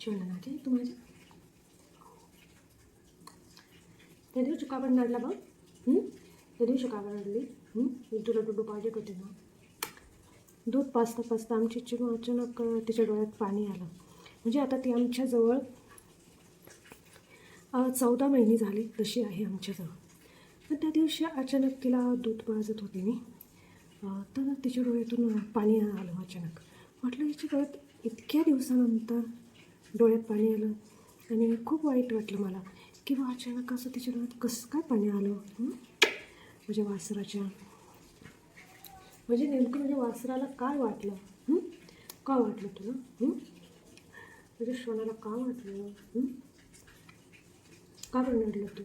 चिवला नाचे तू माझ्या त्या दिवशी का पण नडला बघ त्या दिवशी का पण तुला डुडू पाहिजे होते ना. दूध पाचता पाचता आमची चिनू अचानक तिच्या डोळ्यात पाणी आलं. म्हणजे आता ती आमच्याजवळ चौदा महिने झाली तशी आहे आमच्याजवळ पण त्या दिवशी अचानक तिला दूध पाजत होते मी. तर तिच्या डोळ्यातून पाणी आलं अचानक. म्हटलं हिच्या डोळ्यात इतक्या दिवसानंतर डोळ्यात पाणी आलं. आणि खूप वाईट वाटलं मला. की बा अचानक असं तिच्या डोळ्यात कसं काय पाणी आलं? म्हणजे वासराच्या. म्हणजे नेमकं म्हणजे वासराला काय वाटलं? का वाटलं तुला? म्हणजे श्वनाला का वाटलं? का बरं तू?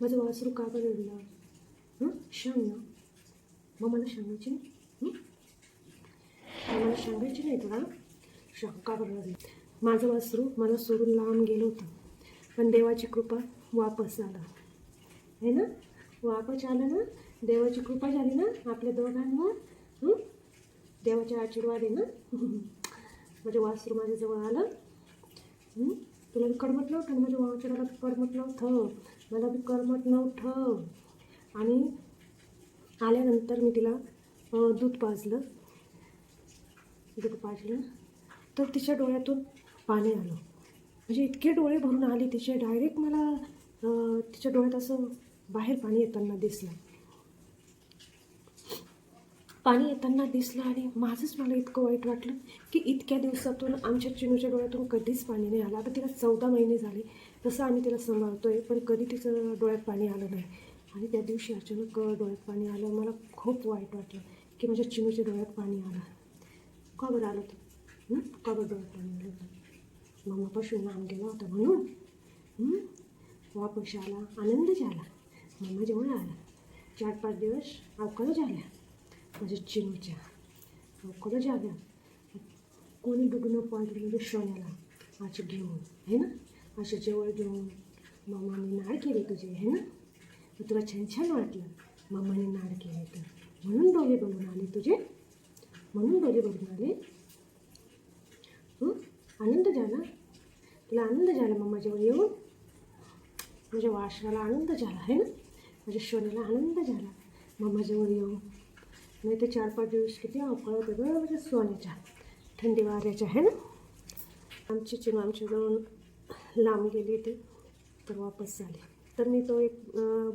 माझं वासरू का बनडलं रडलं? सांग ना मग मला सांगायची नाही? मला सांगायची नाही तुला शंका का माझं वासरू मला सोडून लांब गेलं होतं. पण देवाची कृपा वापस आलं. है ना? वापस आलं ना? देवाची कृपा झाली ना? आपल्या दोघांवर? देवाच्या देवाचे आशीर्वाद आहे ना? म्हणजे वासरू माझ्याजवळ आलं. तुला बी करमत नव्हतं आणि माझ्या वाचनाला बी करमत नव्हतं. मला बी कडमट नव्हतं. आणि आल्यानंतर मी तिला दूध पाजलं. दूध पाजलं. तर तिच्या डोळ्यातून पाणी आलं म्हणजे इतके डोळे भरून आले तिचे. डायरेक्ट मला तिच्या डोळ्यात असं बाहेर पाणी येताना दिसलं. पाणी येताना दिसलं आणि माझंच मला इतकं वाईट वाटलं की इतक्या दिवसातून आमच्या चिनूच्या डोळ्यातून कधीच पाणी नाही आलं. आता तिला चौदा महिने झाले. तसं आम्ही तिला सांभाळतो आहे पण कधी तिचं डोळ्यात पाणी आलं नाही. आणि त्या दिवशी अचानक डोळ्यात पाणी आलं. मला खूप वाईट वाटलं की माझ्या चिनूच्या डोळ्यात पाणी आलं. का बरं आलं होतं का बरं डोळ्यात पाणी आलं? होतं मम्मापासून नाम गेला होता म्हणून हं? वापस आला आनंद झाला. मामा जेवण आला. चार पाच दिवस अवकाळ झाल्या माझ्या चिनूच्या. अवकाळ झाल्या कोणी डुबणं पॉईंट म्हणजे सोन्याला असं घेऊन है ना? असं जवळ घेऊन मामाने नाड केले तुझे है ना? तुला छान छान वाटलं. मामाने नाड केले तर. म्हणून डोळे बनवून आले तुझे. म्हणून डोळे बनवून आले. आनंद झाला तुला आनंद झाला मम्माजवळ येऊन माझ्या वासराला आनंद झाला आहे ना माझ्या शोनेला आनंद झाला मम्माजवळ येऊन नाही ते चार पाच दिवस किती अवकाळ होतं गं माझ्या सोन्याच्या थंडी वाऱ्याच्या आहे ना आमची चिनू आमच्याजवळ लांब गेली ती तर वापस झाले तर मी तो एक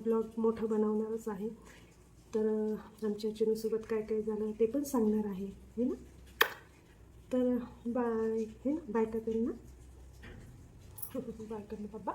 ब्लॉग मोठा बनवणारच आहे तर आमच्या चिनूसोबत काय काय झालं ते पण सांगणार आहे है ना तर बाय हे ना बाय का करू ना बाय कर ना बाबा